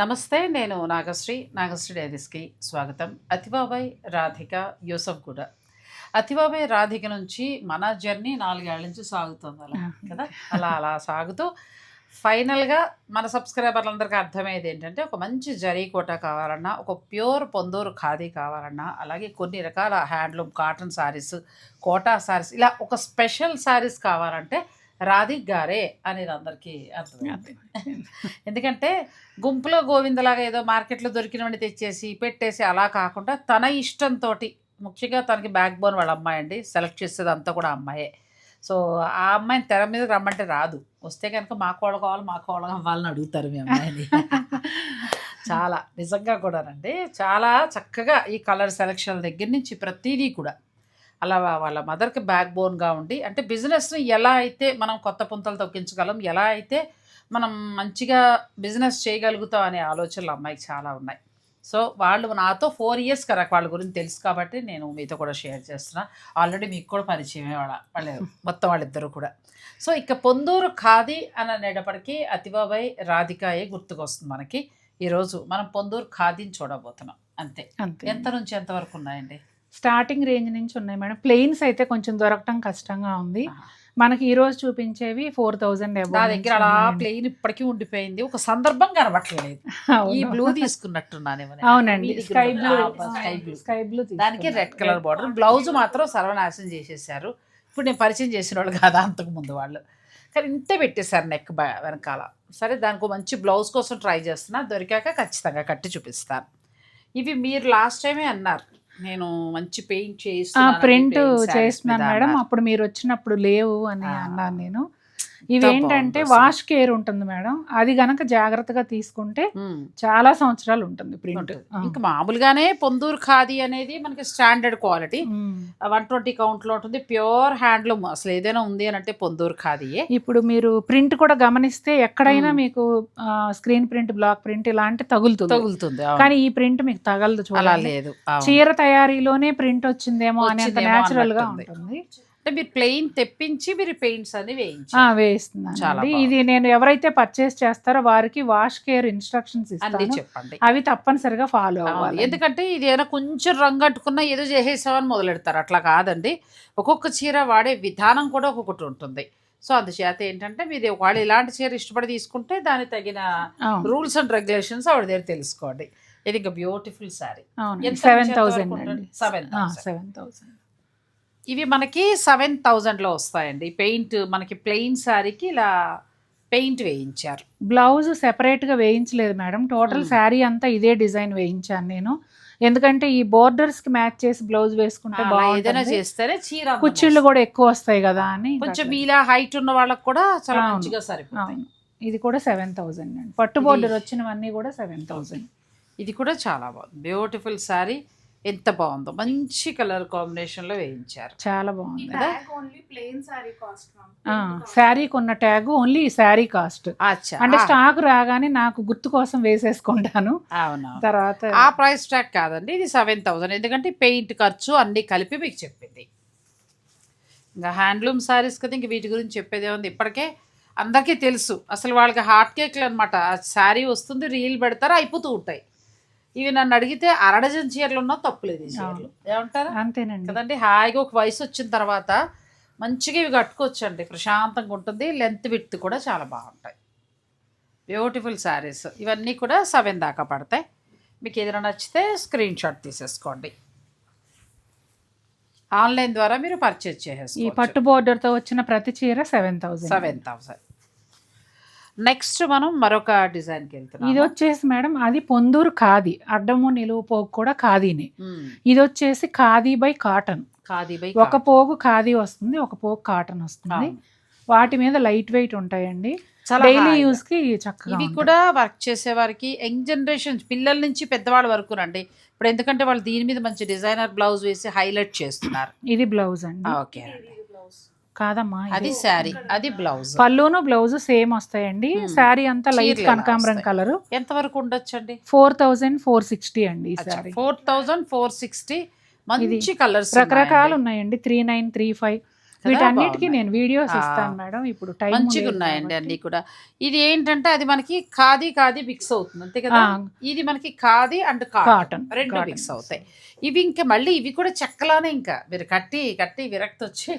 నమస్తే నేను నాగశ్రీ. నాగశ్రీ డైరీస్కి స్వాగతం. అతిబాబాయ్ రాధిక యూసఫ్ కూడా అతిబాబాయ్ రాధిక నుంచి మన జర్నీ నాలుగేళ్ళ నుంచి సాగుతుంది అలా కదా? అలా అలా సాగుతూ ఫైనల్గా మన సబ్స్క్రైబర్లందరికీ అర్థమయ్యేది ఏంటంటే ఒక మంచి జరీ కోట కావాలన్నా ఒక ప్యూర్ పొందూరు ఖాదీ కావాలన్నా అలాగే కొన్ని రకాల హ్యాండ్లూమ్ కాటన్ శారీస్ కోటా శారీస్ ఇలా ఒక స్పెషల్ శారీస్ కావాలంటే రాధిక్ గారే అనేది అందరికీ అర్థమైంది. ఎందుకంటే గుంపులో గోవిందలాగా ఏదో మార్కెట్లో దొరికినవన్నీ తెచ్చేసి పెట్టేసి అలా కాకుండా తన ఇష్టంతో ముఖ్యంగా తనకి బ్యాక్ బోన్ వాళ్ళ అమ్మాయి అండి. సెలెక్ట్ చేసేది అంతా కూడా అమ్మాయే. సో ఆ అమ్మాయిని తెర మీద రమ్మంటే రాదు. వస్తే కనుక మా కోళ్ళ కావాలి మా కోళ్ళ కావాలని అడుగుతారు మీ అమ్మాయిని. చాలా నిజంగా కూడానండి. చాలా చక్కగా ఈ కలర్ సెలెక్షన్ దగ్గర నుంచి ప్రతిదీ కూడా అలా వాళ్ళ మదర్కి బ్యాక్ బోన్గా ఉండి అంటే బిజినెస్ని ఎలా అయితే మనం కొత్త పుంతలు తొక్కించగలం ఎలా అయితే మనం మంచిగా బిజినెస్ చేయగలుగుతాం అనే ఆలోచనలు అమ్మాయికి చాలా ఉన్నాయి. సో వాళ్ళు నాతో ఫోర్ ఇయర్స్ కదా వాళ్ళ గురించి తెలుసు కాబట్టి నేను మీతో కూడా షేర్ చేస్తున్నా. ఆల్రెడీ మీకు కూడా పరిచయమే వాళ్ళ వాళ్ళ మొత్తం వాళ్ళిద్దరూ కూడా. సో ఇక పొందూరు ఖాదీ అని అనేటప్పటికీ అతిబాబాయ్ రాధికాయే గుర్తుకొస్తుంది మనకి. ఈరోజు మనం పొందూరు ఖాదీని చూడబోతున్నాం. అంతే. అంతే. ఎంత నుంచి ఎంత వరకు ఉన్నాయండి? స్టార్టింగ్ రేంజ్ నుంచి ఉన్నాయి మేడం. ప్లెయిన్స్ అయితే కొంచెం దొరకటం కష్టంగా ఉంది. మనకి ఈ రోజు చూపించేవి ఫోర్ థౌజండ్ నా దగ్గర అలా ప్లెయిన్ ఇప్పటికీ ఉండిపోయింది. ఒక సందర్భం కనబట్టలేదు ఈ బ్లూ తీసుకున్నట్టున్నానేమో నేను. అవునండి. Sky? Blue. Sky blue. Sky blue దానికి రెడ్ కలర్ బార్డర్. బ్లౌజ్ మాత్రం సర్వనాశనం చేసేసారు. ఇప్పుడు నేను పరిచయం చేసిన వాళ్ళు కాదా అంతకు ముందు వాళ్ళు. కానీ ఇంతే పెట్టేశారు నెక్ వెనకాల. సరే దానికి మంచి బ్లౌజ్ కోసం ట్రై చేస్తున్నా. దొరికాక ఖచ్చితంగా కట్టి చూపిస్తాను. ఇవి మీరు లాస్ట్ టైమే అన్నారు. నేను మంచి పెయింట్ చేస్తున్నాను ప్రింట్ చేస్తున్నాను మేడం. అప్పుడు మీరు వచ్చినప్పుడు లేవు అని. అన్నాను నేను. ఇవి ఎంత ఏంటంటే బాగుందో వాష్ కేర్ ఉంటుంది మేడం. అది గనక జాగ్రత్తగా తీసుకుంటే చాలా సంవత్సరాలు ఉంటుంది ప్రింట్. ఇంకా మామూలుగానే పొందూరు ఖాదీ అనేది మనకి స్టాండర్డ్ క్వాలిటీ. వన్ ట్వంటీ కౌంట్లో ఉంటుంది. ప్యూర్ హ్యాండ్లూమ్ అసలు ఏదైనా ఉంది అని అంటే పొందూరు ఖాదీయే. ఇప్పుడు మీరు ప్రింట్ కూడా గమనిస్తే ఎక్కడైనా. మీకు స్క్రీన్ ప్రింట్ బ్లాక్ ప్రింట్ ఇలాంటి తగులుతుంది. తగులుతుంది. కానీ ఈ ప్రింట్ మీకు తగలదు చూడాలి లేదు. చీర తయారీలోనే ప్రింట్ వచ్చిందేమో అనేంత వచ్చిందేమో న్యాచురల్గా. ఉంటుంది. అంటే మీరు ప్లెయిన్ తెప్పించి మీరు పెయింట్స్ అని ఆ, వేయించారు చాలా. బాగుంది. ఇది నేను ఎవరైతే పర్చేస్ చేస్తారో వారికి వాష్ కేర్ ఇన్స్ట్రక్షన్స్ అన్ని ఇస్తాను చెప్పండి అవి తప్పనిసరిగా ఫాలో. అవ్వాలి ఎందుకంటే ఇది ఏదైనా కొంచెం రంగు అట్టుకున్నా ఏదో చేసేసామని మొదలెడతారు అట్లా కాదండి ఒక్కొక్క చీర వాడే విధానం కూడా ఒక్కొక్కటి ఉంటుంది సో అందుచేత ఏంటంటే మీరు ఒకవేళ ఇలాంటి చీర ఇష్టపడి తీసుకుంటే దానికి తగిన. రూల్స్ అండ్ రెగ్యులేషన్స్ ఆవిడ దగ్గర తెలుసుకోండి ఇది ఇంకా బ్యూటిఫుల్ ఎంత సెవెన్ థౌసండ్ వరకు అండి ఉంటుంది? 7,000. సెవెన్ థౌసండ్ ఇవి మనకి సెవెన్ థౌజండ్లో వస్తాయండి. పెయింట్ మనకి ప్లెయిన్ శారీకి ఇలా పెయింట్ వేయించారు. బ్లౌజ్ సెపరేట్గా వేయించలేదు మేడం. టోటల్. శారీ అంతా ఇదే డిజైన్ వేయించాను నేను. ఎందుకంటే ఈ బోర్డర్స్కి మ్యాచ్ చేసి బ్లౌజ్ వేసుకుంటే అలా ఏదైనా చేస్తేనే చీర కుచ్చిళ్ళు. కూడా ఎక్కువ వస్తాయి కదా అని కొంచెం. మీలా హైట్ ఉన్న వాళ్ళకి కూడా చాలా. మంచిగా సరిపోతాయి. అవును. ఇది కూడా సెవెన్ థౌసండ్ అండి. పట్టు బోర్డర్ వచ్చినవన్నీ కూడా సెవెన్ థౌసండ్ ఇది కూడా చాలా బాగుంది. బ్యూటిఫుల్ శారీ. ఎంత బాగుందో. మంచి కలర్ కాంబినేషన్లో వేయించారు. చాలా బాగుంది. Tag only plain sari cost శారీకి ఉన్న ట్యాగ్ ఓన్లీ శారీ కాస్ట్ అచ్చా. అంటే స్టాక్ రాగానే నాకు గుర్తు కోసం వేసేసుకుంటాను. అవును తర్వాత ఆ ప్రైస్ ట్యాగ్ కాదండి ఇది సెవెన్ థౌసండ్ ఎందుకంటే పెయింట్ ఖర్చు అన్ని కలిపి మీకు చెప్పింది. ఇంకా హ్యాండ్లూమ్ శారీస్ కదా ఇంక వీటి గురించి చెప్పేది ఉంది. ఇప్పటికే అందరికీ తెలుసు. అసలు వాళ్ళకి హాట్ కేక్లు అనమాట శారీ వస్తుంది రీల్ పెడతారు అయిపోతూ ఉంటాయి. ఇవి నన్ను అడిగితే అరడజన్ చీరలు ఉన్నా తప్పులేదు ఈ చీరలు. ఏమంటారు? అంతేనండి. కదండి హాయిగా ఒక వయసు వచ్చిన తర్వాత మంచిగా ఇవి కట్టుకోవచ్చు అండి ప్రశాంతంగా ఉంటుంది లెంత్ విత్ కూడా చాలా బాగుంటాయి. బ్యూటిఫుల్ శారీస్ ఇవన్నీ కూడా సెవెన్ దాకా పడతాయి. మీకు ఏదైనా నచ్చితే స్క్రీన్ షాట్ తీసేసుకోండి. ఆన్లైన్ ద్వారా మీరు పర్చేజ్ ఈ చేసేసుకోవచ్చు పట్టు బోర్డర్తో వచ్చిన ప్రతి చీర seven thousand seven thousand next మనం మరొక డిజైన్కి ఇది వెళ్తున్నాం వచ్చేసి మేడం అది పొందూరు ఖాదీ అడ్డము నిలువు పోగు కూడా ఖాదీనే. ఇది వచ్చేసి khadi by cotton. Khadi by ఒక పోగు ఖాదీ వస్తుంది ఒక పోగు కాటన్ వస్తుంది. వాటి మీద లైట్ వెయిట్ ఉంటాయండి. డైలీ యూస్కి చక్కగా ఇవి. కూడా వర్క్ చేసే వారికి యంగ్ జనరేషన్ పిల్లల నుంచి పెద్దవాళ్ళ వరకు రండి. ఇప్పుడు ఎందుకంటే వాళ్ళు దీని మీద మంచి డిజైనర్ బ్లౌజ్ వేసి హైలైట్ చేస్తున్నారు. ఇది బ్లౌజ్ అండి. Okay blouse. కాదమ్మా అది శారీ అది బ్లౌజ్. పళ్ళును బ్లౌజ్ సేమ్ వస్తాయండి. శారీ అంతా లైట్ కనకాంబరం? కలర్. ఎంత వరకు ఉండొచ్చండి? ఫోర్ థౌజండ్ ఫోర్ సిక్స్టీ అండి ఫోర్ థౌజండ్ ఫోర్ సిక్స్టీ. మంచి కలర్స్ రకరకాలు ఉన్నాయండి. Three nine three five. వీటన్నిటికీ. నేను వీడియోస్. ఇస్తాను మేడం. ఇప్పుడు టైం మంచిగా ఉన్నాయండి అన్ని కూడా. ఇది ఏంటంటే అది మనకి ఖాదీ ఖాదీ మిక్స్ అవుతుంది అంతే కదా? ఇది మనకి ఖాదీ అండ్ కాటన్. రెండు మిక్స్ అవుతాయి. ఇవి ఇంకా మళ్ళీ ఇవి కూడా చెక్కలానే ఇంకా. మీరు కట్టి కట్టి విరక్తి వచ్చి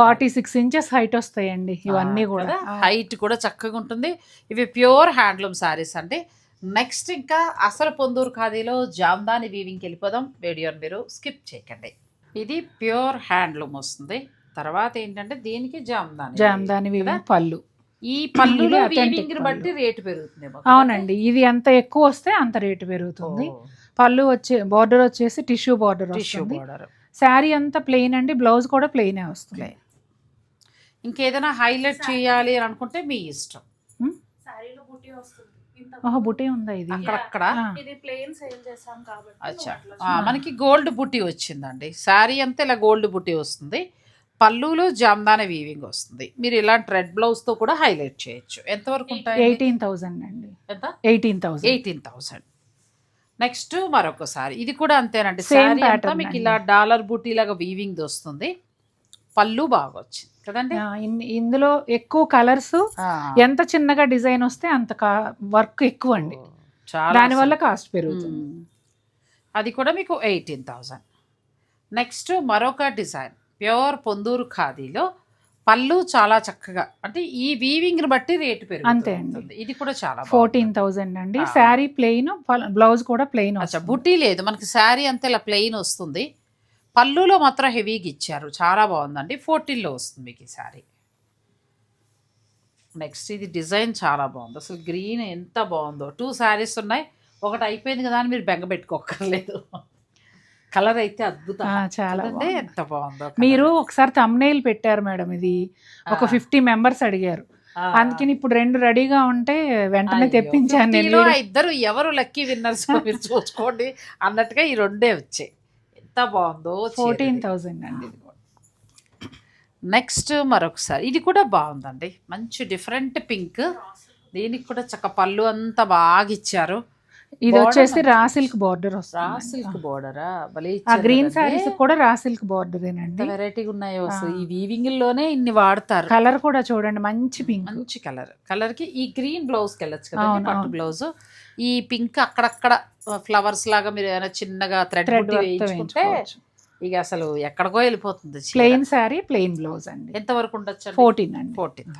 ఫార్టీ సిక్స్ ఇంచెస్ హైట్ వస్తాయండి ఇవన్నీ కూడా. హైట్ కూడా చక్కగా ఉంటుంది. ఇవి ప్యూర్ హ్యాండ్లూమ్ సారీస్ అండి. నెక్స్ట్ ఇంకా అసలు పొందూరు ఖాదీలో జామ్దాని వీవింగ్కి వెళ్ళిపోదాం. వీడియోని మీరు స్కిప్ చేయకండి. ఇది ప్యూర్ హ్యాండ్లూమ్ వస్తుంది. తర్వాత ఏంటంటే దీనికి? జామ్దాని జామ్దాని? వీవింగ్ పళ్ళు. ఈ పళ్ళులో వీవింగ్ బట్టి రేటు పెరుగుతుంది అవునండి ఇది ఎంత ఎక్కువ వస్తే అంత రేటు పెరుగుతుంది. పళ్ళు వచ్చే బార్డర్ వచ్చేసి tissue border tissue border sari అంతా ప్లెయిన్ అండి బ్లౌజ్ కూడా ప్లెయిన్ వస్తుంది. ఇంకేదైనా హైలైట్ చేయాలి అని అనుకుంటే మీ ఇష్టం. ఓహో బుటే ఉందా ఇది? అక్కడక్కడ అచ్చా. మనకి గోల్డ్ బుట్టి వచ్చిందండి. శారీ అంతా ఇలా గోల్డ్ బుట్టి వస్తుంది. పళ్ళులో జామ్దాని వీవింగ్ వస్తుంది. మీరు ఇలాంటి రెడ్ బ్లౌజ్తో కూడా హైలైట్ చేయొచ్చు. ఎంతవరకు ఉంటాయి ఎయిటీన్ థౌజండ్ అండి. ఎంత? Eighteen thousand eighteen thousand. Next మరొకసారి. ఇది కూడా అంతేనండి. శారీ అంతా మీకు. ఇలా డాలర్ బుట్టి లాగా వీవింగ్ వస్తుంది. పళ్ళు బాగా వచ్చింది. కదండి? ఇందులో ఎక్కువ కలర్స్. ఎంత చిన్నగా డిజైన్ వస్తే అంత వర్క్ ఎక్కువ అండి. దానివల్ల. కాస్ట్ పెరుగుతుంది. అది కూడా మీకు ఎయిటీన్ థౌజండ్ నెక్స్ట్ మరొక డిజైన్ ప్యూర్ పొందూరు ఖాదీలో పళ్ళు చాలా చక్కగా అంటే ఈ వీవింగ్ బట్టి రేటు అంతే పెరుగుతుంది అండి. ఇది కూడా చాలా ఫోర్టీన్ థౌజండ్ అండి. శారీ ప్లెయిన్ బ్లౌజ్ కూడా ప్లెయిన్ బుట్టి లేదు. మనకి శారీ అంతా ఇలా ప్లెయిన్ వస్తుంది. పళ్ళులో మాత్రం హెవీగా ఇచ్చారు. చాలా బాగుందండి. ఫోర్టీన్లో వస్తుంది మీకు ఈ శారీ. నెక్స్ట్ ఇది డిజైన్ చాలా బాగుంది. అసలు గ్రీన్ ఎంత బాగుందో. టూ శారీస్ ఉన్నాయి. ఒకటి అయిపోయింది కదా అని మీరు బెంగ పెట్టుకోకర్లేదు కలర్ అయితే అద్భుతం. చాలా. ఎంత బాగుందో. మీరు ఒకసారి తమ్నైల్ పెట్టారు మేడం ఇది. ఒక ఫిఫ్టీ మెంబర్స్ అడిగారు. అందుకని ఇప్పుడు రెండు రెడీగా ఉంటే వెంటనే తెప్పించాను నేను 50 లో ఆ వీడియో. ఇద్దరు ఎవరు లక్కీ విన్నర్స్ మీరు చూసుకోండి. అన్నట్టుగా ఈ రెండే వచ్చాయి. ఎంత బాగుందో ఫోర్టీన్ థౌజండ్ అండి. నెక్స్ట్ మరొకసారి. ఇది కూడా బాగుందండి. మంచి డిఫరెంట్ పింక్ దీనికి కూడా చక్క పళ్ళు అంతా బాగా ఇచ్చారు. ఇది వచ్చేసి మంచిది. Raw silk border raw silk బోర్డరా ఆ. గ్రీన్. శారీస్ కూడా రా సిల్క్ ఎంత బార్డరేనండి వెరైటీగా ఉన్నాయో. ఈ వీవింగ్లోనే ఇన్ని వాడతారు. కలర్ కూడా చూడండి మంచి పింక్ మంచి కలర్ కలర్కి ఈ గ్రీన్ బ్లౌజ్కి వెళ్ళచ్చు కదా పట్టు. బ్లౌజ్ ఈ పింక్ అక్కడక్కడ ఫ్లవర్స్ లాగా మీరు ఏమైనా చిన్నగా థ్రెడ్ వేయించుకుంటే ఇక అసలు ఎక్కడికో వెళ్ళిపోతుంది. ప్లెయిన్ శారీ ప్లెయిన్ బ్లౌజ్ అండి. ఎంత వరకు ఉండొచ్చు ఫోర్టీన్ అండి. ఫోర్టీన్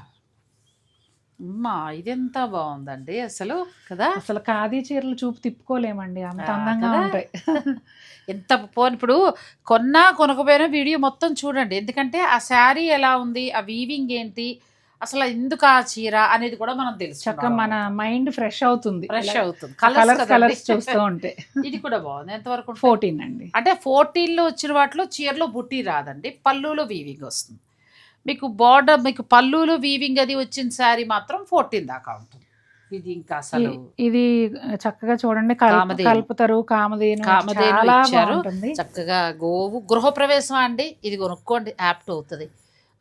అమ్మా! ఇదెంత బాగుందండి అసలు కదా? అసలు ఖాదీ చీరలు చూపు తిప్పుకోలేమండి. అంత అందంగా? ఉంటాయి. ఎంత పోని ఇప్పుడు కొన్నా కొనకపోయినా వీడియో మొత్తం చూడండి. ఎందుకంటే ఆ శారీ ఎలా ఉంది ఆ వీవింగ్ ఏంటి అసలు ఎందుకు ఆ చీర అనేది కూడా మనం తెలుసు చక్క మన మైండ్ ఫ్రెష్ అవుతుంది. ఫ్రెష్ అవుతుంది. కలర్స్ కలర్స్ చూస్తూ ఉంటే. ఇది కూడా బాగుంది. ఎంతవరకు? ఫోర్టీన్ అండి. అంటే 14 లో వచ్చిన వాటిలో చీరలో బుట్టి రాదండి. పళ్ళులో వీవింగ్ వస్తుంది. మీకు బార్డర్ మీకు పళ్ళులో వీవింగ్ అది వచ్చిన శారీ మాత్రం ఫోర్టీన్ దాకా ఉంటుంది ఇది ఇంకా అసలు ఇది చక్కగా చూడండి. కలుపుతారు కామధేను కామధేను ఇచ్చారు. చక్కగా గోవు గృహప్రవేశం అండి ఇది కొనుక్కోండి యాప్ట్ అవుతుంది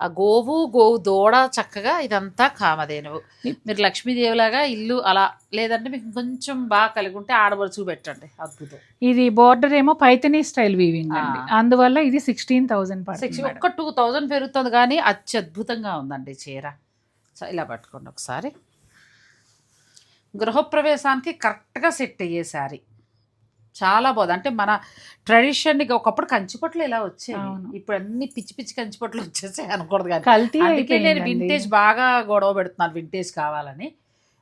ఆ గోవు గోవు దూడ చక్కగా ఇదంతా కామధేనువు. మీరు లక్ష్మీదేవిలాగా ఇల్లు అలా లేదంటే మీకు కొంచెం బాగా కలిగి ఉంటే ఆడబడుచు పెట్టండి. అద్భుతం. ఇది బోర్డర్ ఏమో పైతనీ స్టైల్ వీవింగ్ అండి. అందువల్ల ఇది సిక్స్టీన్ థౌసండ్ సిక్స్ ఒక్క టూ థౌజండ్ పెరుగుతుంది కానీ అత్యద్భుతంగా ఉందండి చీర. సో ఇలా పట్టుకోండి ఒకసారి. గృహప్రవేశానికి కరెక్ట్గా సెట్ అయ్యే శారీ. చాలా బాగుంది. అంటే మన ట్రెడిషన్ ఒకప్పుడు కంచిపట్లు ఇలా వచ్చాయి. ఇప్పుడు అన్ని పిచ్చి పిచ్చి కంచిపట్లు వచ్చేసాయి అనకూడదు కానీ. కల్తీ అందుకే నేను. వింటేజ్ బాగా గొడవ పెడుతున్నాను వింటేజ్ కావాలని.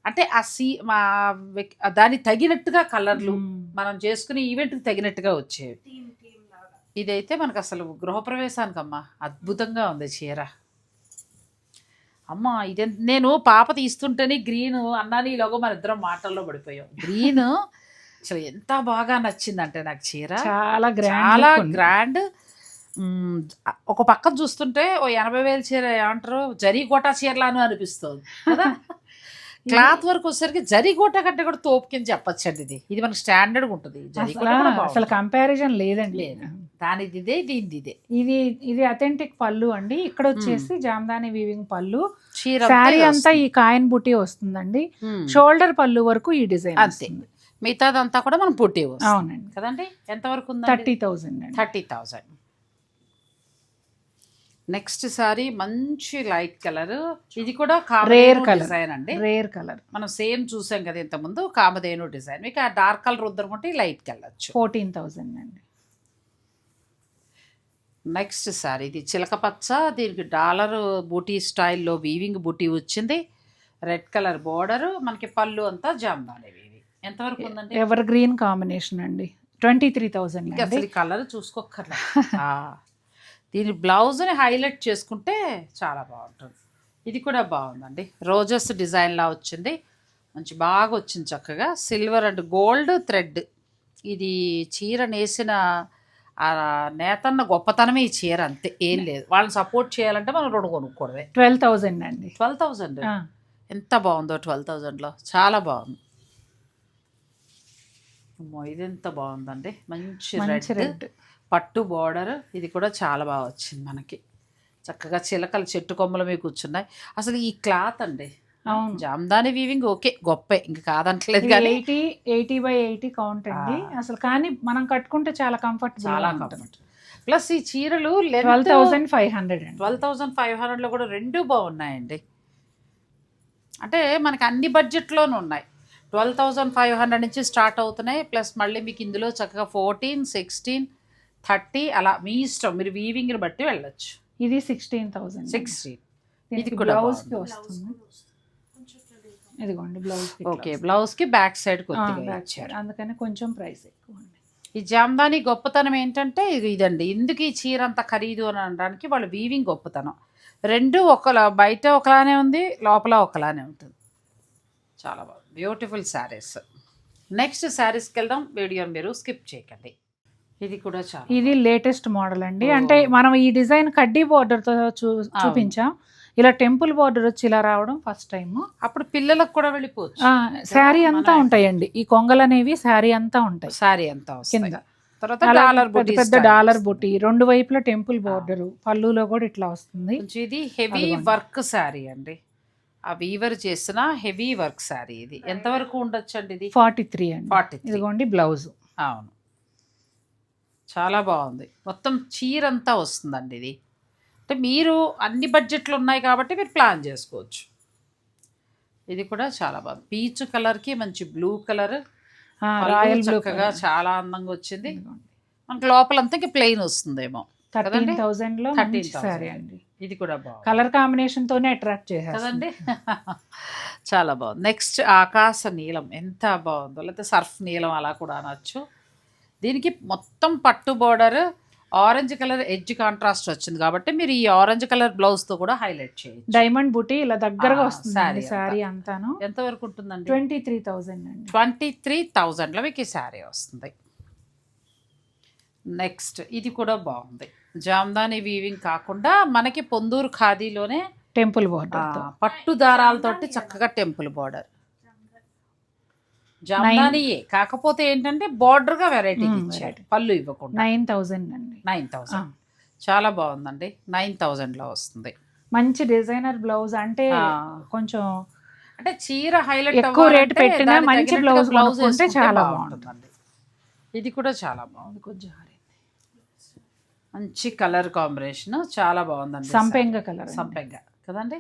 అంటే ఆ సీ మా దానికి తగినట్టుగా కలర్లు. మనం చేసుకునే ఈవెంట్కి తగినట్టుగా వచ్చేవి. ఇదైతే మనకు అసలు గృహప్రవేశానికి అమ్మా అద్భుతంగా ఉంది చీర. అమ్మ ఇదే నేను పాప తీస్తుంటేనే గ్రీన్ అన్నాని ఈలోగా మన ఇద్దరం మాటల్లో పడిపోయాం. గ్రీన్ అసలు ఎంత బాగా నచ్చిందంటే నాకు చీర. చాలా గ్రాండ్ చాలా గ్రాండ్ ఒక పక్క చూస్తుంటే ఓ ఎనభై వేల చీర ఏమంటారు? జరీగోటా చీరలాను అనిపిస్తుంది కదా? క్లాత్ వర్క్ వచ్చేసరికి జరీగోటా కంటే కూడా తోపు కింద చెప్పచ్చండి ఇది. ఇది మనకి స్టాండర్డ్ ఉంటుంది. అసలు. కంపారిజన్ లేదండి. లేదు. దానిది ఇదే దీనిది ఇదే. ఇది ఇది అథెంటిక్ పళ్ళు అండి. ఇక్కడ వచ్చేసి జామ్దాని వీవింగ్ పళ్ళు. చీర శారీ అంతా ఈ కాయన్ బుట్టి వస్తుందండి. షోల్డర్ పళ్ళు వరకు ఈ డిజైన్ అంతే. మిగతాదంతా కూడా మనం పుట్టి అవునండి. కదండి? ఎంత వరకు ఉంది thirty thousand thirty thousand. Next sari మంచి లైట్ కలర్. ఇది కూడా కామధేను colour. డిజైన్ అండి. Rare colour. మనం సేమ్ చూసాం కదా ఇంతకుముందు కామధేను డిజైన్. మీకు ఆ డార్క్ కలర్ వద్దనుకుంటే లైట్కి వెళ్ళచ్చు ఫోర్టీన్ థౌజండ్ అండి. నెక్స్ట్ సారీ ఇది చిలక పచ్చ. దీనికి డాలర్ బూటీ స్టైల్లో వీవింగ్ బూటీ వచ్చింది. Red colour border. మనకి పళ్ళు అంతా జామ్దాని ఇది ఎంతవరకు ఉందండి? ఎవర్ గ్రీన్ కాంబినేషన్ అండి. ట్వంటీ త్రీ థౌజండ్ అసలు కలర్ చూసుకోక్కర్లే. ఆ, దీని బ్లౌజ్ని హైలైట్ చేసుకుంటే చాలా బాగుంటుంది. ఇది కూడా బాగుందండి. రోజెస్ డిజైన్లా వచ్చింది. మంచి బాగా వచ్చింది చక్కగా. Silver and gold thread. ఇది చీర నేసిన ఆ నేతన్న గొప్పతనమే ఈ చీర అంతే. ఏం లేదు. వాళ్ళని సపోర్ట్ చేయాలంటే మనం రెండు కొనుక్కోవడమే. ట్వెల్వ్ థౌజండ్ అండి. Twelve thousand? ఎంత బాగుందో ట్వెల్వ్ థౌజండ్లో. చాలా బాగుంది. అమ్మో, ఇది ఎంత బాగుందండి. మంచి మంచి రెడ్ పట్టు బార్డర్. ఇది కూడా చాలా బాగా వచ్చింది మనకి. చక్కగా చిలకలు చెట్టు కొమ్మల మీద కూర్చున్నాయి. అసలు ఈ క్లాత్ అండి. అవును. జామ్దాని వీవింగ్ ఓకే గొప్పే. ఇంకా కాదంటలేదు కానీ eighty eighty by eighty count అండి. అసలు కానీ మనం కట్టుకుంటే చాలా కంఫర్ట్ చాలా కంఫర్ట్ ప్లస్ ఈ చీరలు ట్వెల్వ్ థౌసండ్ ఫైవ్ హండ్రెడ్ అండి. ట్వెల్వ్ థౌజండ్ ఫైవ్ హండ్రెడ్లో కూడా రెండు బాగున్నాయండి. అంటే మనకి అన్ని బడ్జెట్లోనూ ఉన్నాయి. ట్వెల్వ్ థౌజండ్ ఫైవ్ హండ్రెడ్ నుంచి స్టార్ట్ అవుతున్నాయి. ప్లస్ మళ్ళీ మీకు ఇందులో చక్కగా ఫోర్టీన్ సిక్స్టీన్ థర్టీ అలా మీ ఇష్టం. మీరు వీవింగ్ని బట్టి వెళ్ళొచ్చు. ఇది సిక్స్టీన్ థౌసండ్. సిక్స్టీన్. ఇది ఇది కూడా బ్లౌజ్కి బాగుంది. వస్తుంది. ఇదిగోండి బ్లౌజ్ ఓకే బ్లౌజ్కి బ్యాక్ సైడ్ కొద్దిగా ఇచ్చారు అందుకని కొంచెం ప్రైస్ ఎక్కువ ఈ జామ్దాని గొప్పతనం ఏంటంటే ఇది ఇదండి. ఎందుకు ఈ చీర అంత ఖరీదు అని అనడానికి వాళ్ళ వీవింగ్ గొప్పతనం. రెండు ఒకలా బయట ఒకలానే ఉంది లోపల ఒకలానే ఉంటుంది. చాలా బాగుంది. బ్యూటిఫుల్ శారీస్ నెక్స్ట్ శారీస్కి వెళ్దాం వీడియో మీరు స్కిప్ చేయకండి. ఇది కూడా చాలా ఇది లేటెస్ట్ మోడల్ అండి. అంటే మనం ఈ డిజైన్ కడ్డీ border తో చూ చూపించాం. ఇలా టెంపుల్ బార్డర్ వచ్చి ఇలా రావడం ఫస్ట్ టైం అప్పుడు పిల్లలకు కూడా వెళ్ళిపోవచ్చు. శారీ అంతా ఉంటాయండి. ఈ కొంగలు అనేవి శారీ అంతా ఉంటాయి. శారీ అంతా. కింద. తర్వాత డాలర్ పెద్ద డాలర్. బుట్టి రెండు వైపులా టెంపుల్ బార్డర్ పళ్ళులో కూడా ఇట్లా వస్తుంది. ఇది హెవీ. వర్క్ శారీ అండి. ఆ వీవర్ చేసిన హెవీ వర్క్ శారీ ఇది. ఎంతవరకు ఉండొచ్చు అండి ఇది? ఫార్టీ త్రీ అండి. ఫార్టీ ఇదిగోండి బ్లౌజ్. అవును. చాలా బాగుంది. మొత్తం చీర అంతా వస్తుందండి ఇది. అంటే మీరు అన్ని బడ్జెట్లు ఉన్నాయి కాబట్టి మీరు ప్లాన్ చేసుకోవచ్చు. ఇది కూడా చాలా బాగుంది. పీచ్ కలర్కి మంచి బ్లూ కలర్. రాయల్ చక్కగా చాలా అందంగా వచ్చింది. మనకి లోపలంతా ప్లెయిన్ వస్తుందేమో. థర్టీన్ కదండి? థౌజండ్లో 13,000 శారీ అండి. ఇది కూడా బాగుంది. కలర్ కాంబినేషన్ తోనే అట్రాక్ట్ చేసేస్తుంది. కదండి? చాలా బాగుంది. నెక్స్ట్ ఆకాశ నీలం ఎంత బాగుందో లేకపోతే సర్ఫ్ నీలం అలా కూడా అనొచ్చు. దీనికి మొత్తం పట్టు border orange colour edge contrast వచ్చింది కాబట్టి మీరు ఈ ఆరెంజ్ కలర్ బ్లౌజ్తో కూడా హైలైట్ చేయొచ్చు. డైమండ్ బుటీ ఇలా దగ్గరగా వస్తుంది. శారీ అంతాను. ఎంత వరకు ఉంటుందండి? ట్వంటీ త్రీ థౌజండ్ అండి. ట్వంటీ త్రీ థౌజండ్లో మీకు ఈ శారీ వస్తుంది. నెక్స్ట్ ఇది కూడా బాగుంది. జామ్దాని వీవింగ్ కాకుండా మనకి పొందూరు ఖాదీలోనే టెంపుల్ బార్డర్ పట్టు దారాలతోటి చక్కగా టెంపుల్ బార్డర్. జామ్దానియే కాకపోతే ఏంటంటే బార్డర్గా వెరైటీ ఇచ్చాడు. పళ్ళు ఇవ్వకుండా. నైన్ థౌజండ్ అండి. నైన్ థౌసండ్ చాలా బాగుందండి. నైన్ థౌసండ్లో వస్తుంది. మంచి డిజైనర్ బ్లౌజ్ అంటే. కొంచెం అంటే చీర హైలైట్ ఎక్కువ రేటు పెట్టినా మంచి blouse కొనుక్కుంటే చాలా బాగుంటుందండి. ఇది కూడా చాలా బాగుంది. కొంచెం మంచి కలర్ కాంబినేషన్. చాలా బాగుందండి సంపెంగ కలర్ సంపెంగ. కదండి?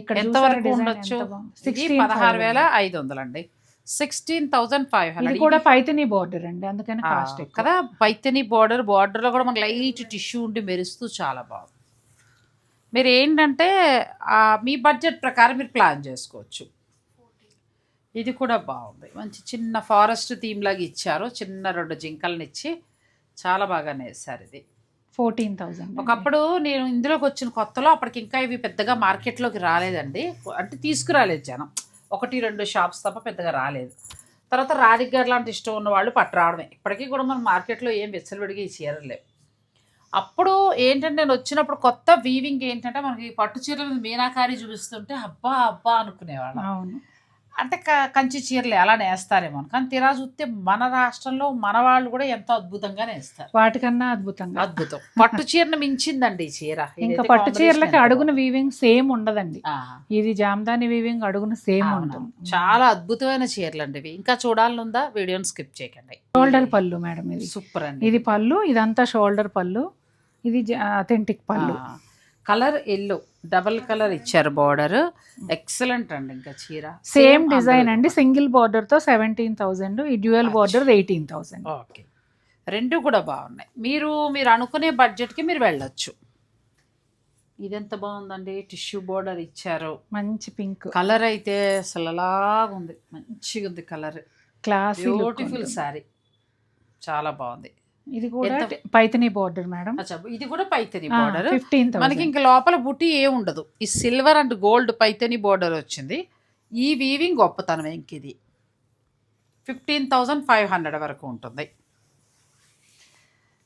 ఇక్కడ ఎంత చూసారా వరకు design ఉండొచ్చు? ఎంత బాగుంది? ఇది 16,500. పదహారు వేల ఐదు వందలు అండి సిక్స్టీన్ థౌసండ్ ఫైవ్ ఇది హండ్రెడ్ కూడా పైతని బార్డర్ అండి అందుకని కాస్ట్ కదా? పైతని బార్డర్ బార్డర్లో కూడా మనకి లైట్ టిష్యూ ఉండి మెరుస్తూ చాలా బాగుంది. మీరు ఏంటంటే మీ బడ్జెట్ ప్రకారం మీరు ప్లాన్ చేసుకోవచ్చు. ఇది కూడా బాగుంది. మంచి చిన్న ఫారెస్ట్ థీమ్ లాగా ఇచ్చారు. చిన్న రెండు జింకల్ని ఇచ్చి చాలా బాగా వేశారు ఇది. ఫోర్టీన్ థౌజండ్ ఒకప్పుడు నేను ఇందులోకి వచ్చిన కొత్తలో అప్పటికి ఇంకా ఇవి పెద్దగా మార్కెట్లోకి రాలేదండి. అంటే తీసుకురాలేదు జనం. ఒకటి రెండు షాప్స్ తప్ప పెద్దగా రాలేదు. తర్వాత రాధిక్ గారు లాంటి ఇష్టం ఉన్న వాళ్ళు పట్టు రావడమే ఇప్పటికీ కూడా మన మార్కెట్లో ఏం విచ్చలవిడిగా ఈ చీరలు లేవు. అప్పుడు ఏంటంటే నేను వచ్చినప్పుడు కొత్త వీవింగ్ ఏంటంటే మనకి పట్టు చీరల మీద మీనాకారి చూపిస్తుంటే అబ్బా అబ్బా అనుకునేవాళ్ళం. అవును. అంటే క- కంచి చీరలు ఎలా నేస్తారేమో. కానీ తీరా చూస్తే మన రాష్ట్రంలో మన వాళ్ళు కూడా ఎంతో అద్భుతంగా నేస్తారు. వాటికన్నా అద్భుతంగా. అద్భుతం. పట్టు చీరను మించిందండి ఈ చీర. ఇంకా పట్టు చీరలకి అడుగున. వీవింగ్ సేమ్ ఉండదండి. ఇది జామ్దాని వీవింగ్ అడుగున సేమ్. ఉంటుంది. చాలా అద్భుతమైన చీరలు అండి ఇవి. ఇంకా చూడాలని ఉందా వీడియోని స్కిప్ చేయకండి. షోల్డర్ పళ్ళు మేడం ఇది. సూపర్ అండి. ఇది పళ్ళు ఇదంతా షోల్డర్ పళ్ళు. ఇది అథెంటిక్ పళ్ళు. Colour yellow. డబల్ కలర్ ఇచ్చారు బార్డర్. ఎక్సలెంట్ అండి ఇంకా చీర. సేమ్ డిజైన్ అండి. సింగిల్ బార్డర్తో సెవెంటీన్ థౌసండ్ ఈ dual border eighteen thousand okay. రెండు కూడా బాగున్నాయి. మీరు మీరు అనుకునే బడ్జెట్కి మీరు వెళ్ళొచ్చు. ఇది ఎంత బాగుందండి? టిష్యూ బోర్డర్ ఇచ్చారు. మంచి పింక్. కలర్ అయితే అసలు అలాగ ఉంది మంచిగా ఉంది కలర్ క్లాసీ బ్యూటిఫుల్ శారీ చాలా బాగుంది. ఇది కూడా పైతని బార్డర్ మేడం ఇది కూడా పైతని బార్డర్ ఫిఫ్టీన్ మనకి ఇంక లోపల బుట్టి ఏ ఉండదు. ఈ silver and gold Paithani border వచ్చింది. ఈ వీవింగ్ గొప్పతనం ఇంక ఇది. ఫిఫ్టీన్ థౌజండ్ ఫైవ్ హండ్రెడ్ వరకు ఉంటుంది.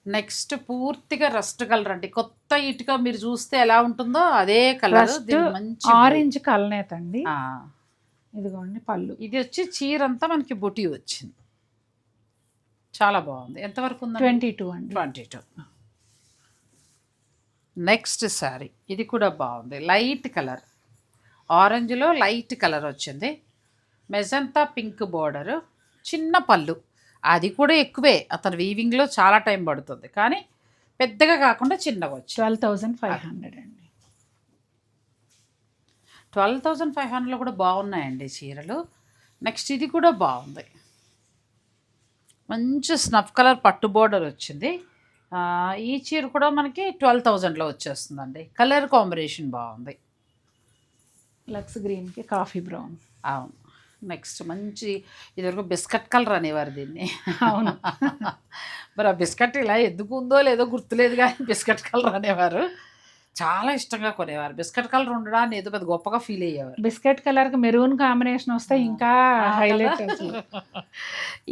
నెక్స్ట్ పూర్తిగా రస్ట్ కలర్ అండి. కొత్త ఇటుక మీరు చూస్తే ఎలా ఉంటుందో అదే కలర్ మంచి ఆరెంజ్ కలనేత అండి ఇదిగోండి పళ్ళు. ఇది వచ్చి చీర అంతా మనకి బుట్టి వచ్చింది. చాలా బాగుంది. ఎంతవరకు ఉంది ట్వంటీ టూ అండి. Twenty two. నెక్స్ట్ శారీ. ఇది కూడా బాగుంది. Light colour. ఆరెంజ్లో లైట్ కలర్ వచ్చింది. Magenta pink border. చిన్న పళ్ళు. అది కూడా ఎక్కువే. అతను వీవింగ్లో చాలా టైం పడుతుంది. కానీ పెద్దగా కాకుండా చిన్నగా వచ్చింది. ట్వెల్వ్ థౌసండ్ ఫైవ్ హండ్రెడ్ అండి. ట్వెల్వ్ థౌజండ్ ఫైవ్ హండ్రెడ్లో కూడా బాగున్నాయండి చీరలు. నెక్స్ట్ ఇది కూడా బాగుంది. మంచి స్నఫ్ కలర్ పట్టు బోర్డర్ వచ్చింది. ఈ చీర కూడా మనకి ట్వెల్వ్ థౌజండ్లో వచ్చేస్తుందండి. కలర్ కాంబినేషన్ బాగుంది. లక్స్ గ్రీన్కి కాఫీ బ్రౌన్. అవును. నెక్స్ట్ మంచి ఇదివరకు బిస్కెట్ కలర్ అనేవారు దీన్ని. అవును. మరి ఆ బిస్కెట్ ఇలా ఎందుకు ఉందో లేదో గుర్తులేదు కానీ బిస్కెట్ కలర్ అనేవారు. చాలా ఇష్టంగా కొనేవారు. బిస్కెట్ కలర్ ఉండడాన్ని ఏదో పెద్ద గొప్పగా ఫీల్ అయ్యేవారు. బిస్కెట్ కలర్కి మెరూన్ కాంబినేషన్ వస్తే ఇంకా హైలైట్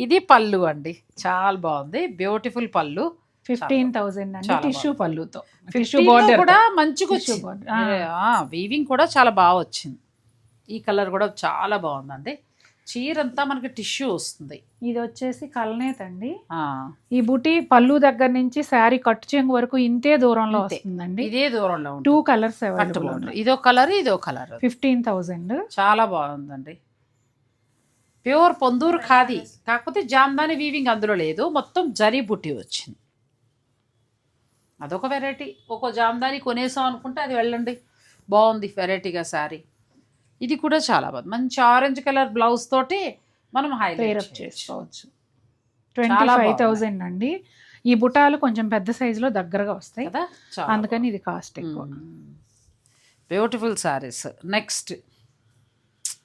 ఇది పళ్ళు అండి. చాలా బాగుంది. బ్యూటిఫుల్ పళ్ళు. ఫిఫ్టీన్ థౌసండ్ అండి. టిష్యూ పళ్ళుతో. టిష్యూ 15 లో బార్డర్ కూడా మంచిగా వచ్చింది. వీవింగ్ కూడా చాలా బాగా వచ్చింది. ఈ కలర్ కూడా చాలా బాగుందండి. చీర అంతా మనకి టిష్యూ వస్తుంది. ఇది వచ్చేసి కలనేత అండి. ఈ బుటీ పళ్ళు దగ్గర నుంచి శారీ కట్టు చెంగు వరకు ఇంతే దూరంలో. వస్తుందండి. ఇదే దూరంలో టూ కలర్స్. ఇదో కలర్ ఇదో కలర్. ఫిఫ్టీన్ థౌసండ్ చాలా బాగుందండి. ప్యూర్ పొందూరు ఖాదీ. కాకపోతే జామ్దాని వీవింగ్ అందులో లేదు. మొత్తం జరీ బుట్టి వచ్చింది. అదొక వెరైటీ ఒక జామ్దాని కొనేసాం అనుకుంటే అది వెళ్ళండి. బాగుంది వెరైటీగా శారీ. ఇది కూడా చాలా బాగుంది. మంచి ఆరెంజ్ కలర్ బ్లౌజ్ తోటి మనం హైలైట్ చేసుకోవచ్చు. Twenty five. థౌసండ్ అండి. ఈ బుటాలు కొంచెం పెద్ద సైజులో దగ్గరగా వస్తాయి. కదా? అందుకని ఇది కాస్ట్ ఎక్కువ. బ్యూటిఫుల్ శారీస్ నెక్స్ట్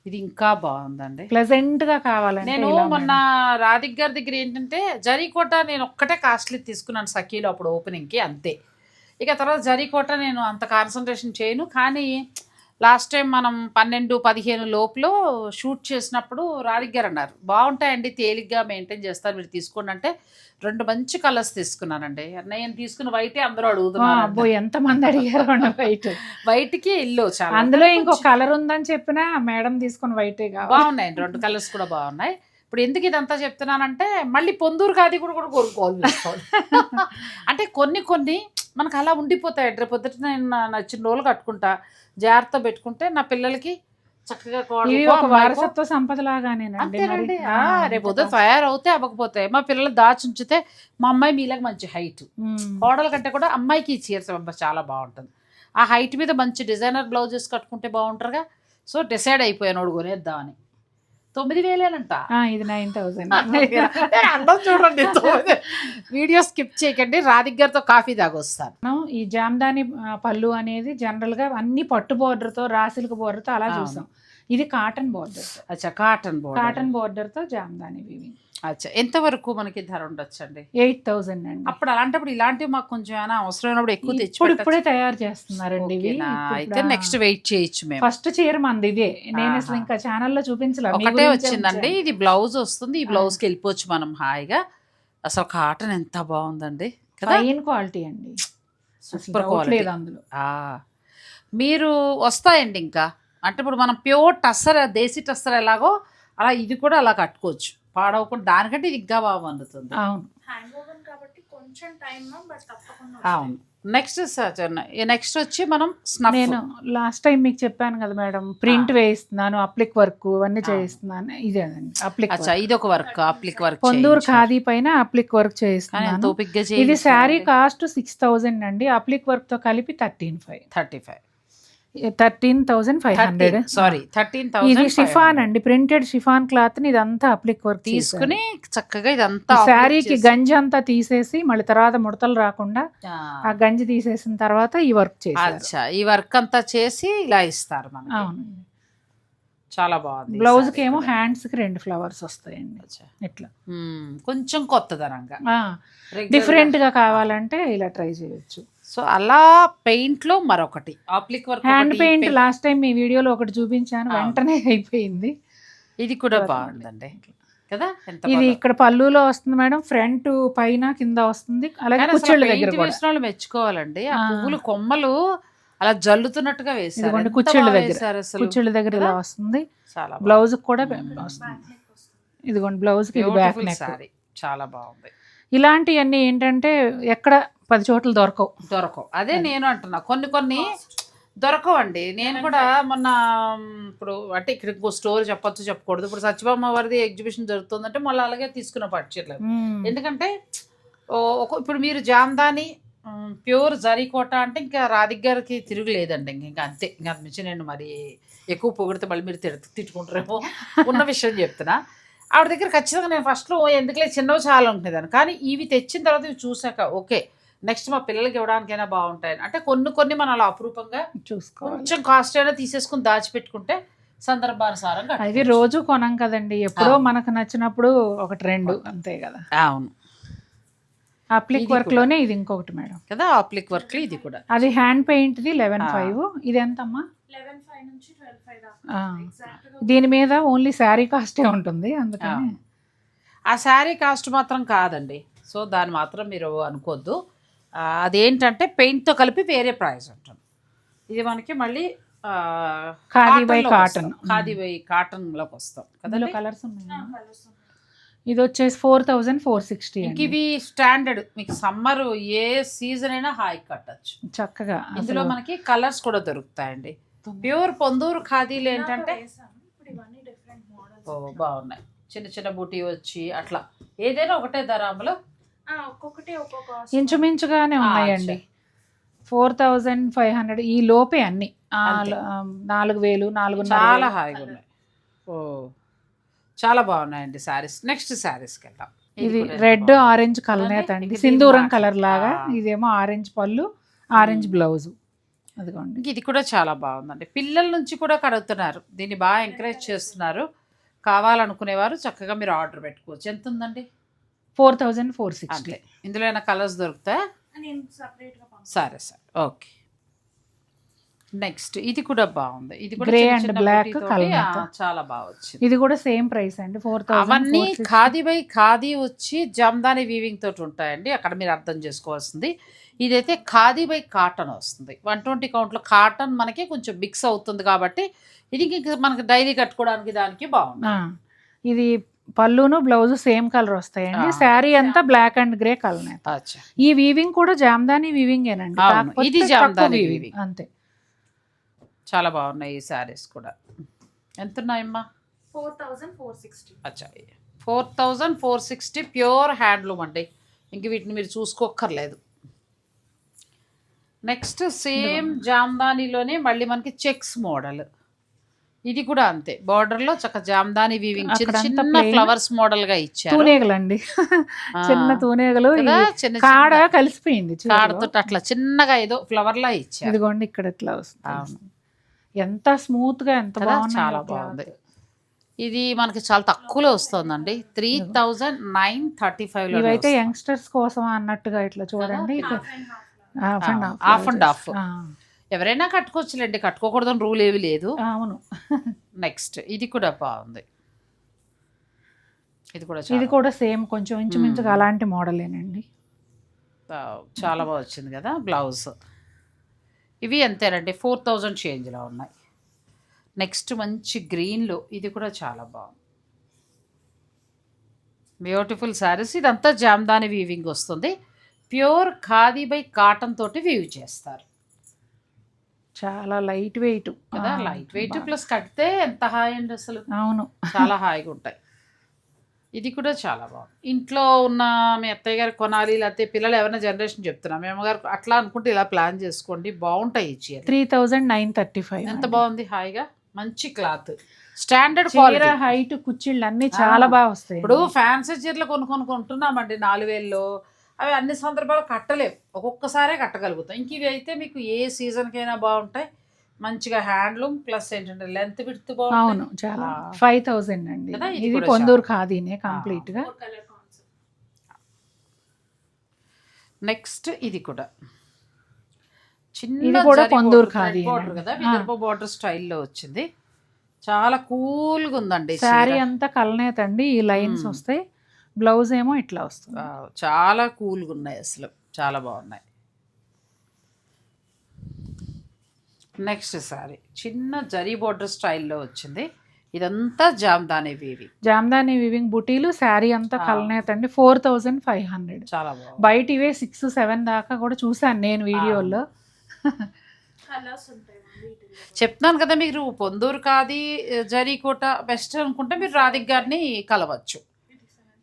ఇది ఇంకా బాగుందండి. ప్లెజెంట్గా కావాలంటే నేను మొన్న రాధిక్ గారి దగ్గర ఏంటంటే జరీకోట నేను ఒక్కటే కాస్ట్లీ తీసుకున్నాను సఖీలో అప్పుడు ఓపెనింగ్కి అంతే. ఇక తర్వాత జరీకోట నేను అంత కాన్సన్ట్రేషన్ చేయను. కానీ లాస్ట్ టైం మనం పన్నెండు పదిహేను లోపులో షూట్ చేసినప్పుడు రాధిక్ గారు అన్నారు బాగుంటాయండి తేలిగ్గా మెయింటైన్ చేస్తారు మీరు తీసుకోండి. అంటే రెండు మంచి కలర్స్ తీసుకున్నానండి. నేను తీసుకున్న వైటే అందరూ అడుగుతున్నారు అబ్బో ఎంత మంది అడిగారు వైట్? వైట్కి ఇల్లు చాలా. అందులో ఇంకో కలర్ ఉందని చెప్పినా మేడం తీసుకుని వైటే బాగున్నాయి రెండు కలర్స్ కూడా బాగున్నాయి. ఇప్పుడు ఎందుకు ఇదంతా చెప్తున్నానంటే మళ్ళీ పొందూరు ఖాదీ కూడా కూడా కొనుక్కోవాలి. వేసుకోవాలి. అంటే కొన్ని కొన్ని మనకు అలా ఉండిపోతాయి. రేపు పొద్దుట నేను నా- నచ్చిన రోజులు కట్టుకుంటా. జాగ్రత్త పెట్టుకుంటే నా పిల్లలకి చక్కగా ఒక వారసత్వ సంపద లాగానేనండి రేపు పొద్దున తయారవుతే అవ్వకపోతాయి మా పిల్లలు దాచుంచితే మా అమ్మాయి మీలాగా మంచి హైట్. కోడల కంటే కూడా అమ్మాయికి ఈ చీర అబ్బా చాలా బాగుంటుంది. ఆ హైట్ మీద మంచి డిజైనర్ బ్లౌజెస్ కట్టుకుంటే బాగుంటారుగా. సో డిసైడ్ అయిపోయాను కొనేద్దామని. తొమ్మిది వేలేనంట. ఆ, ఇది నైన్ థౌసండ్ నేను అన్నం చూడండి. వీడియో స్కిప్ చేయకండి రాధిక్ గారితో కాఫీ తాగొస్తాను. ఈ జామ్దాని పళ్ళు అనేది జనరల్గా అన్ని పట్టు border తో రాసిల్క్ border తో అలా. చూసాం. ఇది కాటన్ బార్డర్ అచ్చా కాటన్ బోర్డ్ కాటన్ బార్డర్తో జామ్దాని వివింగ్ అచ్చా. ఎంతవరకు మనకి ధర ఉండొచ్చండి? ఎయిట్ థౌసండ్ అండి. అప్పుడు అలాంటప్పుడు ఇలాంటివి మాకు కొంచెం ఏమైనా అవసరమైనప్పుడు ఎక్కువ తెచ్చి ఇప్పుడు తయారు చేస్తున్నారండి ఇవి? అయితే నెక్స్ట్ వెయిట్ చేయొచ్చు మేము. ఫస్ట్ చీర మంది ఇదే నేను అసలు. ఇంకా ఛానల్లో చూపించలేదు ఒకటే వచ్చిందండి. ఇది బ్లౌజ్ వస్తుంది. ఈ. బ్లౌజ్కి వెళ్ళిపోవచ్చు మనం హాయిగా. అసలు కాటన్ ఎంత బాగుందండి. ఫైన్ క్వాలిటీ అండి. Super quality. అందులో. మీరు వస్తాయండి ఇంకా. అంటే ఇప్పుడు మనం ప్యూర్ టస్సర్ దేశీ టస్సర్ ఎలాగో అలా ఇది కూడా అలా కట్టుకోవచ్చు. పాడవకుండా దానికంటే ఇది ఇంకా బాగా అందుతుంది అవును. హ్యాండ్ ఓవెన్ కాబట్టి కొంచెం టైం బట్ తప్పకుండా అవును. నెక్స్ట్ నెక్స్ట్ వచ్చి మనం స్నఫ్. నేను లాస్ట్ టైం మీకు చెప్పాను కదా మేడం ప్రింట్ వేయిస్తున్నాను అప్లిక్ వర్క్ అన్ని ఆ. చేయిస్తున్నాను. ఇదేనండి అప్లిక్ అచ్చా ఇది ఒక work applique work Ponduru khadi పైన అప్లిక్ వర్క్ చేయిస్తున్నాను. ఇది శారీ కాస్ట్ సిక్స్ థౌజండ్ అండి అప్లిక్ వర్క్తో కలిపి thirteen five. Thirty five. Thirteen thousand five hundred sorry thirteen ఇది థౌసండ్ షిఫాన్ అండి ప్రింటెడ్ షిఫాన్ క్లాత్ని ఇదంతా అప్లిక్ వర్క్ తీసుకుని చక్కగా ఇదంతా శారీకి గంజి అంతా తీసేసి మళ్ళీ తర్వాత ముడతలు రాకుండా ఆ. గంజి తీసేసిన తర్వాత ఈ వర్క్ అచ్చా ఈ వర్క్ అంతా చేసి ఇలా ఇస్తారు మనకి. అవును చాలా బాగుంది బ్లౌజ్కి ఏమో. హ్యాండ్స్కి రెండు ఫ్లవర్స్ వస్తాయండి. ఇట్లా. కొంచెం కొత్తదనంగా. డిఫరెంట్గా. కావాలంటే ఇలా ట్రై చేయొచ్చు. సో అలా పెయింట్లో మరొకటి. Applique work hand paint last time మీ వీడియోలో ఒకటి చూపించాను. వెంటనే అయిపోయింది. ఇది కూడా బాగుందండి. కదా? ఇది ఇక్కడ పళ్ళులో వస్తుంది మేడం ఫ్రంట్ పైన కింద వస్తుంది. అలాగే కుచ్చెళ్ళ దగ్గర వేసిన వాళ్ళు మెచ్చుకోవాలండి. ఆ. పువ్వులు కొమ్మలు అలా జల్లుతున్నట్టుగా ఎంత కుచ్చెళ్ళ దగ్గర. కుచ్చెళ్ళ దగ్గర ఇలా? వస్తుంది. చాలా. బ్లౌజ్ కూడా. వస్తుంది. ఇదిగోండి బ్లౌజ్కి ఇది బ్యాక్ నెక్. చాలా బాగుంది. ఇలాంటివన్నీ ఏంటంటే ఎక్కడ పది చోట్ల దొరకవు. దొరకవు. అదే. నేను అంటున్నా. కొన్ని కొన్ని దొరకవండి. నేను కూడా మొన్న ఇప్పుడు అంటే ఇక్కడ ఇంకో స్టోరీ చెప్పొచ్చు చెప్పకూడదు. ఇప్పుడు సత్యభామ వారిది ఎగ్జిబిషన్ జరుగుతుందంటే మళ్ళీ అలాగే తీసుకున్న పట్టుచీరలు మ్మ్. ఎందుకంటే ఇప్పుడు మీరు జామ్దాని ప్యూర్ జరీకోట అంటే ఇంకా రాధిక్ గారికి తిరుగులేదండి ఇంక ఇంకా అంతే. ఇంకా మించి నేను మరి ఎక్కువ పొగిడితే మళ్ళీ మీరు తిడు తిట్టుకుంటారేమో ఉన్న విషయం చెప్తున్నా. ఆవిడ దగ్గర ఖచ్చితంగా నేను ఫస్ట్లో ఎందుకులే చిన్నవి చాలా ఉంటుందని కానీ ఇవి తెచ్చిన తర్వాత ఇవి చూసాక ఓకే. నెక్స్ట్ మా పిల్లలకి ఇవ్వడానికైనా బాగుంటాయని. అంటే కొన్ని కొన్ని మనం అలా అపురూపంగా చూసుకోవాలి. కొంచెం కాస్ట్ అయినా తీసేసుకుని దాచిపెట్టుకుంటే సందర్భానుసారంగా అది రోజు కొనం కదండి. ఎప్పుడో. మనకు నచ్చినప్పుడు ఒకటి రెండు అంతే కదా. అవును. Applique work. లోనే ఇది ఇంకొకటి మేడం. కదా అప్లిక్ వర్క్ ఇది కూడా. అది హ్యాండ్ పెయింట్ ది లెవెన్. ఫైవ్. ఇది ఎంతమ్మా? లెవెన్ ఫైవ్ నుంచి ట్వెల్వ్ ఫైవ్ దాకా ఆ. ఎగ్జాక్ట్గా దీని మీద ఓన్లీ శారీ కాస్టే ఉంటుంది అందుకని. ఆ. శారీ కాస్ట్ మాత్రం కాదండి. సో దాన్ని మాత్రం మీరు అనుకోవద్దు అదేంటంటే పెయింట్తో కలిపి వేరే ప్రైస్ ఉంటుంది. ఇది మనకి మళ్ళీ ఆ, ఖాదీ బై cotton లోకి కాటన్. ఖాదీ బై కాటన్లోకి వస్తాం. అందులో కదండి కలర్స్ ఉన్నాయి? ఇది వచ్చేసి ఫోర్ థౌజండ్ ఫోర్ సిక్స్టీ ఇంక ఇవి స్టాండర్డ్. మీకు సమ్మర్ ఏ సీజన్ అయినా హాయి కట్టచ్చు. చక్కగా ఇందులో మనకి కలర్స్ కూడా దొరుకుతాయండి. ప్యూర్ పొందూరు ఖాదీలు ఏంటంటే వేసాను. ఇప్పుడు ఇవన్నీ డిఫరెంట్ మోడల్స్ ఓ బాగున్నాయి. చిన్న చిన్న బూటీ వచ్చి అట్లా. ఏదైనా ఒకటే ధరాములో ఒక్కొక్కటి ఒక్కొక్క. ఇంచుమించుగానే ఉన్నాయండి. ఫోర్ థౌజండ్ ఫైవ్ హండ్రెడ్ ఈ లోపే అన్ని. నాలుగు వేలు నాలుగు చాలా హాయిగా ఉన్నాయి ఓ చాలా బాగున్నాయండి శారీస్. నెక్స్ట్ శారీస్కి వెళ్దాం ఇది రెడ్. ఆరెంజ్ కదండి? అండి. సింధూరం. కలర్ లాగా. ఇదేమో ఆరెంజ్ పళ్ళు ఆరెంజ్ బ్లౌజ్. అదిగోండి. ఇది కూడా చాలా బాగుందండి. పిల్లల నుంచి కూడా కడుగుతున్నారు. దీన్ని బాగా ఎంకరేజ్ చేస్తున్నారు. కావాలనుకునేవారు చక్కగా మీరు ఆర్డర్ పెట్టుకోవచ్చు. ఎంత ఉందండి ఫోర్ థౌజండ్ ఫోర్ సిక్స్టీ. ఇందులో ఏమైనా కలర్స్ దొరుకుతాయా. సరే సరే. ఓకే. నెక్స్ట్ ఇది కూడా బాగుంది. ఇది colour ఆ, తో. చాలా బాగా వచ్చింది. ఇది కూడా సేమ్ ప్రైస్ అండి ఫోర్ అవన్నీ థౌసండ్ ఖాదీ బై ఖాదీ వచ్చి జమ్దాని వీవింగ్ తోటి ఉంటాయండి. అక్కడ మీరు అర్థం చేసుకోవాల్సింది. ఇదైతే ఖాదీ బై కాటన్ వస్తుంది. వన్ ట్వంటీ కౌంట్లో కాటన్ మనకి కొంచెం మిక్స్ అవుతుంది కాబట్టి ఇది ఇంక మనకి డైలీ కట్టుకోవడానికి దానికి బాగుంది. ఇది పళ్ళును బ్లౌజ్ సేమ్ కలర్ వస్తాయండి. శారీ అంతా బ్లాక్ అండ్ గ్రే కలర్ ఈ వీవింగ్ కూడా జామ్దాని వీవింగ్ ఏనండి. ఇది జామ్దాని. అంతే. చాలా బాగున్నాయి ఈ శారీస్ కూడా. ఎంత ఉన్నాయమ్మా 4460. అచ్చా. Four thousand four sixty pure handloom అండి. ఇంక వీటిని మీరు చూసుకోక్కర్లేదు. నెక్స్ట్ సేమ్ జామ్దానిలోనే మళ్ళీ మనకి చెక్స్ మోడల్. ఇది కూడా అంతే. Border లో చక్క జామ్దాని వీవింగ్ చిన్న. ఫ్లవర్స్ మోడల్గా ఇచ్చారు. తూనేగలండి. ఆ, చిన్న తూనేగలు చిన్న కాడ కలిసిపోయింది. కాడతో అట్లా చిన్నగా ఏదో ఫ్లవర్ లా ఇచ్చారు. ఇదిగోండి ఇక్కడ ఇట్లా వస్తుంది. ఎంత స్మూత్గా ఎంత చాలా బాగుంది. ఇది మనకి చాలా తక్కువలో వస్తుందండి. త్రీ థౌజండ్ నైన్ థర్టీ ఫైవ్లో ఇవైతే యంగ్స్టర్స్ కోసం అన్నట్టుగా ఇట్లా చూడండి. హాఫ్. And half. ఎవరైనా కట్టుకోవచ్చులేండి కట్టుకోకూడదని రూల్ ఏవి లేదు. అవును. నెక్స్ట్ ఇది కూడా బాగుంది. ఇది కూడా ఇది కూడా సేమ్ కొంచెం ఇంచుమించుగా. అలాంటి మోడలేనండి. చాలా బాగా వచ్చింది కదా బ్లౌజ్. ఇవి అంతేనండి ఫోర్ థౌజండ్ చేంజ్లో ఉన్నాయి. నెక్స్ట్ మంచి గ్రీన్లో ఇది కూడా చాలా బాగుంది. బ్యూటిఫుల్ శారీస్ ఇదంతా జామ్దాని వీవింగ్ వస్తుంది. ప్యూర్ ఖాదీ బై కాటన్ తోటి వీవ్ చేస్తారు. చాలా లైట్ వెయిట్. కదా లైట్ వెయిట్ ప్లస్ కడితే ఎంత హాయ్ అండి అసలు? అవును. చాలా హాయిగా ఉంటాయి. ఇది కూడా చాలా బాగుంది. ఇంట్లో ఉన్న మీ అత్తయ్య గారు కొనాలి లేకపోతే పిల్లలు ఎవరైనా జనరేషన్ చెప్తున్నా మీ అమ్మగారు అట్లా అనుకుంటే ఇలా ప్లాన్ చేసుకోండి బాగుంటాయి ఈ చీర three thousand nine thirty five ఎంత బాగుంది హాయిగా? మంచి క్లాత్. స్టాండర్డ్ చీర హైట్ కుచ్చిళ్ళు అన్ని చాలా బాగా వస్తాయి ఇప్పుడు ఫ్యాన్సీ చీరలు కొనుక్కొని కొంటున్నామండి నాలుగు వేల్లో. అవి అన్ని సందర్భాలు కట్టలేవు ఒక్కొక్కసారే కట్టగలుగుతాం ఇంక ఇవి అయితే మీకు ఏ సీజన్కైనా బాగుంటాయి మంచిగా హ్యాండ్లూమ్ ప్లస్ ఏంటంటే లెంత్ విడ్త్ అవును చాలా. ఫైవ్ థౌజండ్ అండి ఇది పొందూరు. ఖాదీనే కంప్లీట్గా ఫోర్ కలర్ కాన్సెప్ట్ నెక్స్ట్ ఇది కూడా చిన్న కూడా పొందూరు ఖాదీ అండి. కదా. విదర్భ బార్డర్ స్టైల్లో వచ్చింది చాలా కూల్గా ఉందండి శారీ. అంతా కలనేత అండి ఈ లైన్స్. వస్తాయి బ్లౌజ్ ఏమో ఇట్లా వస్తుంది. చాలా కూల్గా ఉన్నాయి అసలు. చాలా బాగున్నాయి. నెక్స్ట్ సారీ చిన్న జరీ బోర్డర్ స్టైల్లో వచ్చింది. ఇదంతా జామ్దాని వీవి జామ్దాని వివింగ్ బుటీలు శారీ అంతా. కలనేత అండి. ఫోర్ థౌజండ్ ఫైవ్ హండ్రెడ్ చాలా బాగుంది. బయట ఇవే సిక్స్ సెవెన్ దాకా కూడా చూసాను నేను వీడియోలో. చెప్తున్నాను కదా మీరు పొందూరు కాది జరీకోట బెస్ట్ అనుకుంటే మీరు రాధిక్ గారిని కలవచ్చు.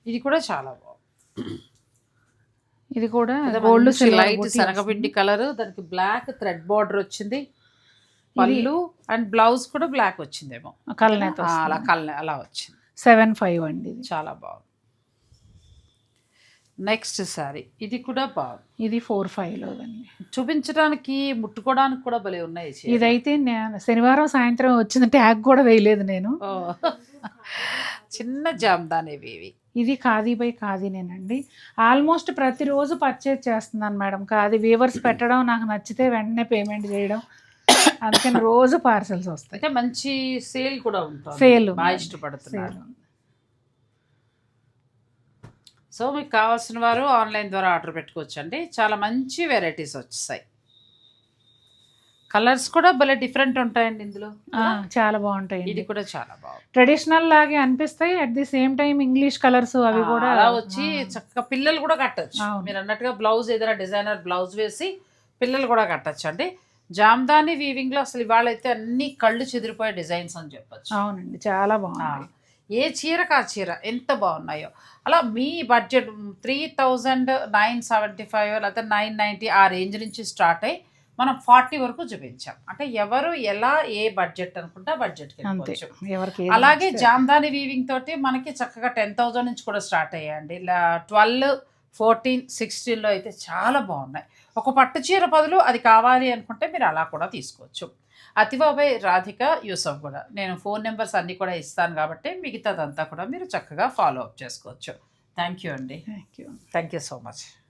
ఇది కూడా చాలా బాగుంది. ఇది కూడా గోల్డ్ లైట్ శనగపిండి కలర్ దానికి బ్లాక్ థ్రెడ్ బార్డర్ వచ్చింది. పళ్ళు అండ్ బ్లౌజ్ కూడా బ్లాక్ వచ్చిందేమో. కలనేత అలా కల్ అలా వచ్చింది. సెవెన్ ఫైవ్ అండి ఇది. చాలా బాగుంది. నెక్స్ట్ సారీ ఇది కూడా బాగుంది. ఇది ఫోర్ ఫైవ్లో అండి చూపించడానికి ముట్టుకోవడానికి కూడా భలే ఉన్నాయి. ఇదైతే నేను శనివారం సాయంత్రం వచ్చిన ట్యాగ్ కూడా వేయలేదు నేను. చిన్న జామ్దాని ఇవి. ఇది ఖాదీ బై ఖాదీనేనండి ఆల్మోస్ట్ ప్రతిరోజు పర్చేజ్ చేస్తున్నాను మేడం. ఖాదీ వీవర్స్ పెట్టడం నాకు నచ్చితే వెంటనే పేమెంట్ చేయడం. అందుకని రోజు పార్సల్స్ వస్తాయి. అయితే మంచి సేల్ కూడా ఉంటుంది. సేల్ బాగా ఇష్టపడుతున్నారు. సో మీకు కావాల్సిన వారు ఆన్లైన్ ద్వారా ఆర్డర్ పెట్టుకోవచ్చు అండి చాలా మంచి వెరైటీస్ వచ్చాయి కలర్స్ కూడా భలే డిఫరెంట్ ఉంటాయండి ఇందులో. చాలా బాగుంటాయి ఇది కూడా చాలా బాగుంది. ట్రెడిషనల్ లాగే అనిపిస్తాయి. At the same time English colours అవి కూడా అలా వచ్చి చక్కగా పిల్లలు కూడా కట్టచ్చు. మీరు అన్నట్టుగా బ్లౌజ్ ఏదైనా డిజైనర్ బ్లౌజ్ వేసి పిల్లలు కూడా కట్టచ్చు అండి. జామ్దాని వీవింగ్లో అసలు ఇవాళ అయితే అన్ని కళ్ళు చెదిరిపోయే డిజైన్స్ అని చెప్పొచ్చు. అవునండి చాలా బాగుంది ఏ చీరకు ఆ చీర ఎంత బాగున్నాయో. అలా మీ budget three thousand nine seventy five లేకపోతే నైన్ నైంటీ ఆ రేంజ్ నుంచి స్టార్ట్ అయ్యి మనం ఫార్టీ వరకు చూపించాం. అంటే ఎవరు ఎలా ఏ బడ్జెట్ అనుకుంటే వెళ్ళిపోవచ్చు. ఎవరికి అలాగే. జామ్దాని వీవింగ్ తోటి మనకి చక్కగా టెన్ థౌజండ్ నుంచి కూడా స్టార్ట్ అయ్యాయండి. ట్వెల్వ్ ఫోర్టీన్ సిక్స్టీన్లో అయితే చాలా బాగున్నాయి. ఒక పట్టు చీర బదులు అది కావాలి అనుకుంటే మీరు అలా కూడా తీసుకోవచ్చు. అతిబాబాయ్ రాధిక యూసఫ్ కూడా. నేను ఫోన్ నెంబర్స్ అన్నీ కూడా ఇస్తాను కాబట్టి మిగతాదంతా కూడా మీరు చక్కగా ఫాలో అప్ చేసుకోవచ్చు. థ్యాంక్ యూ అండి. Thank you. Thank you so much